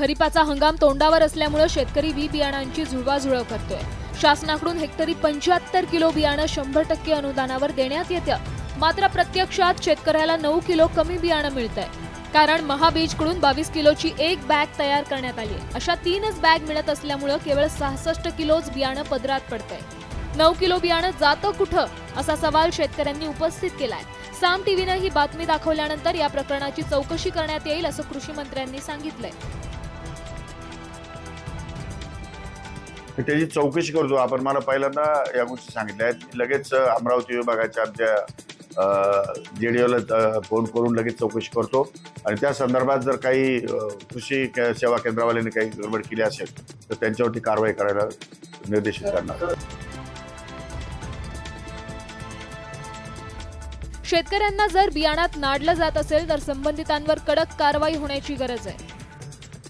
खरीपाचा हंगाम तोंडावर असल्यामुळे शेतकरी बी बियाणांची झुळवाझुळव करतोय. शासनाकडून हेक्टरी पंच्याहत्तर किलो बियाणं शंभर टक्के अनुदानावर देण्यात येतं मात्र प्रत्यक्षात शेतकऱ्याला नऊ किलो कमी बियाणं मिळतंय. कारण महाबीजकडून बावीस किलोची एक बॅग तयार करण्यात आली. आहे. अशा तीनच बॅग मिळत असल्यामुळं केवळ सहासष्ट किलोच बियाणं पदरात पडतंय. नऊ किलो बियाणं जातं कुठं? असा सवाल शेतकऱ्यांनी उपस्थित केलाय. साम टीव्हीनं ही बातमी दाखवल्यानंतर या प्रकरणाची चौकशी करण्यात येईल असं कृषी मंत्र्यांनी सांगितलंय. तर त्याची चौकशी करतो. आपण मला पहिल्यांदा या गोष्टी सांगितल्या आहेत. लगेच अमरावती विभागाच्या आमच्या जेडीओला फोन करून लगेच चौकशी करतो. आणि त्या संदर्भात जर काही कृषी सेवा केंद्रावाल्यांनी काही गडबड केली असेल तर त्यांच्यावरती कारवाई करायला निर्देशित करणार. शेतकऱ्यांना जर बियाणात नाडलं जात असेल तर संबंधितांवर कडक कारवाई होण्याची गरज आहे.